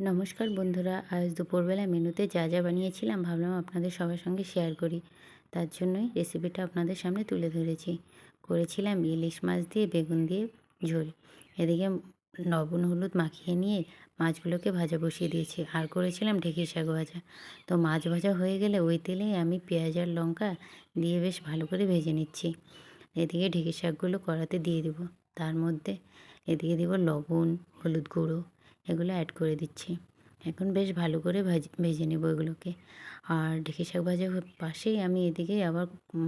নমস্কার বন্ধুরা, আজ দুপুরবেলা মেনুতে যা যা বানিয়েছিলাম ভাবলাম আপনাদের সবার সঙ্গে শেয়ার করি। তার জন্যই রেসিপিটা আপনাদের সামনে তুলে ধরেছি। করেছিলাম ইলিশ মাছ দিয়ে, বেগুন দিয়ে, ঝোল। এদিকে লবণ, হলুদ মাখিয়ে নিয়ে মাছগুলোকে ভাজা বসিয়ে দিয়েছি। আর করেছিলাম ঢেঁকি শাক ভাজা। তো মাছ ভাজা হয়ে গেলে ওই তেলেই আমি পেঁয়াজ আর লঙ্কা দিয়ে বেশ ভালো করে ভেজে নিচ্ছি। এদিকে ঢেঁকি শাকগুলো কড়াতে দিয়ে দেবো। তার মধ্যে এদিকে দেবো লবণ, হলুদ গুঁড়ো এগুলো অ্যাড করে দিচ্ছি। এখন বেশ ভালো করে ভাজ, ভেজে নেব এগুলোকে। আর ঢেঁকি শাক ভাজা পাশেই আমি এদিকে আবার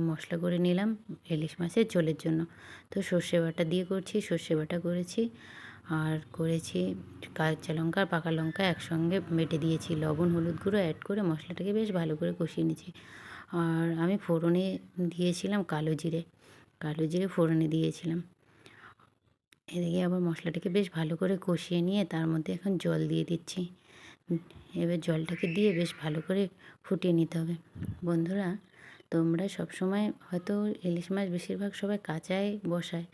মশলা করে নিলাম ইলিশ মাছের ঝোলের জন্য। তো সর্ষে বাটা দিয়ে করছি, সর্ষে বাটা করেছি। আর করেছি কাঁচা লঙ্কা আর পাকা লঙ্কা একসঙ্গে বেটে দিয়েছি। লবণ, হলুদ গুঁড়ো অ্যাড করে মশলাটাকে বেশ ভালো করে কষিয়ে নিয়েছি। আর আমি ফোড়নে দিয়েছিলাম কালো জিরে। কালো জিরে ফোড়নে দিয়েছিলাম। এদিকে আবার মশলাটাকে বেশ ভালো করে কষিয়ে নিয়ে তার মধ্যে এখন জল দিয়ে দিচ্ছি। এবার জলটাকে দিয়ে বেশ ভালো করে ফুটিয়ে নিতে হবে। বন্ধুরা, তোমরা সব সময় হয়তো ইলিশ মাছ বেশিরভাগ সবাই কাঁচায় বসায়,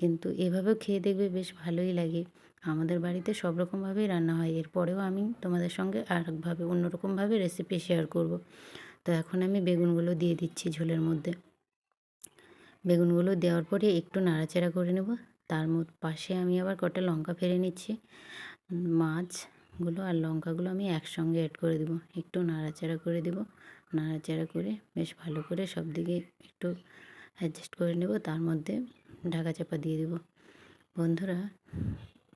কিন্তু এভাবেও খেয়ে দেখবে বেশ ভালোই লাগে। আমাদের বাড়িতে সব রকমভাবেই রান্না হয়। এরপরেও আমি তোমাদের সঙ্গে আর একভাবে অন্যরকমভাবে রেসিপি শেয়ার করব। তো এখন আমি বেগুনগুলো দিয়ে দিচ্ছি ঝোলের মধ্যে। বেগুনগুলো দেওয়ার পরে একটু নাড়াচাড়া করে নেব। তার মধ্যে পাশে আমি আবার কটা লঙ্কা ফেলে নিচ্ছি। মাছগুলো আর লঙ্কাগুলো আমি একসঙ্গে অ্যাড করে দেবো। একটু নাড়াচাড়া করে দেবো। নাড়াচাড়া করে বেশ ভালো করে সব দিকে একটু অ্যাডজাস্ট করে নেব। তার মধ্যে ঢাকা চাপা দিয়ে দেবো। বন্ধুরা,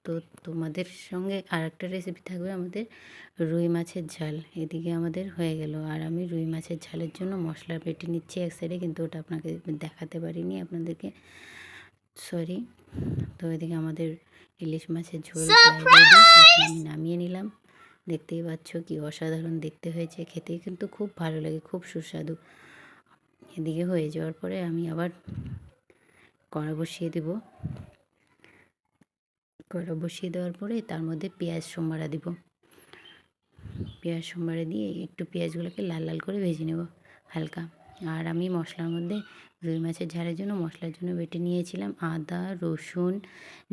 তো তোমাদের সঙ্গে আর একটা রেসিপি থাকবে আমাদের রুই মাছের ঝাল। এদিকে আমাদের হয়ে গেল। আর আমি রুই মাছের ঝালের জন্য মশলা বেটে নিচ্ছি এক সাইডে কিন্তু ওটা আপনাকে দেখাতে পারিনি আপনাদেরকে। সরি। তো এদিকে আমাদের ইলিশ মাছের ঝোল আমি নামিয়ে নিলাম। দেখতেই পাচ্ছ কি অসাধারণ দেখতে হয়েছে খেতে কিন্তু খুব ভালো লাগে খুব সুস্বাদু। এদিকে হয়ে যাওয়ার পরে আমি আবার কড়া বসিয়ে দেব। কড়া বসিয়ে দেওয়ার পরে তার মধ্যে পেঁয়াজ সোমবারা দিব। পেঁয়াজ সোমবারা দিয়ে একটু পেঁয়াজগুলোকে লাল লাল করে ভেজে নেব হালকা। আর আমি মশলার মধ্যে রুই মাছের ঝালের জন্য মশলার জন্য বেটে নিয়েছিলাম আদা, রসুন,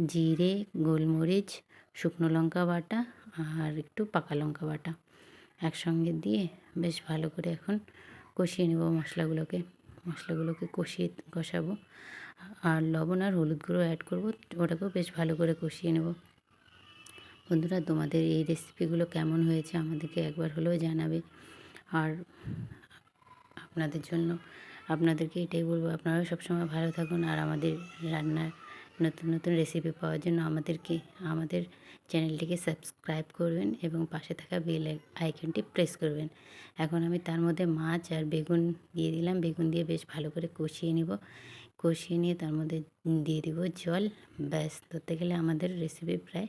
জিরে, গোলমরিচ, শুকনো লঙ্কা বাটা আর একটু পাকা লঙ্কা বাটা একসঙ্গে দিয়ে বেশ ভালো করে এখন কষিয়ে নেব মশলাগুলোকে মশলাগুলোকে কষিয়ে কষাবো। আর লবণ আর হলুদ গুঁড়ো অ্যাড করব, ওটাকেও বেশ ভালো করে কষিয়ে নেব। বন্ধুরা, তোমাদের এই রেসিপিগুলো কেমন হয়েছে আমাদেরকে একবার হলেও জানাবে। আর আপনাদের জন্য। আপনাদেরকে এটাই বলব, আপনারাও সবসময় ভালো থাকুন আর আমাদের রান্নার নতুন নতুন রেসিপি পাওয়ার জন্য আমাদেরকে, আমাদের চ্যানেলটিকে সাবস্ক্রাইব করবেন এবং পাশে থাকা বেল আইকনটি প্রেস করবেন। এখন আমি তার মধ্যে মাছ আর বেগুন দিয়ে দিলাম। বেগুন দিয়ে বেশ ভালো করে কষিয়ে নিব। কষিয়ে নিয়ে তার মধ্যে দিয়ে দিব জল। ব্যাস, ধরতে গেলে আমাদের রেসিপি প্রায়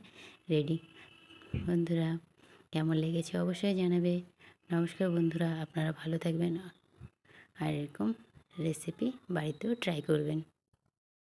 রেডি বন্ধুরা, কেমন লেগেছে অবশ্যই জানাবে। নমস্কার বন্ধুরা, আপনারা ভালো থাকবেন। আর এরকম রেসিপি বাড়িতেও ট্রাই করবেন।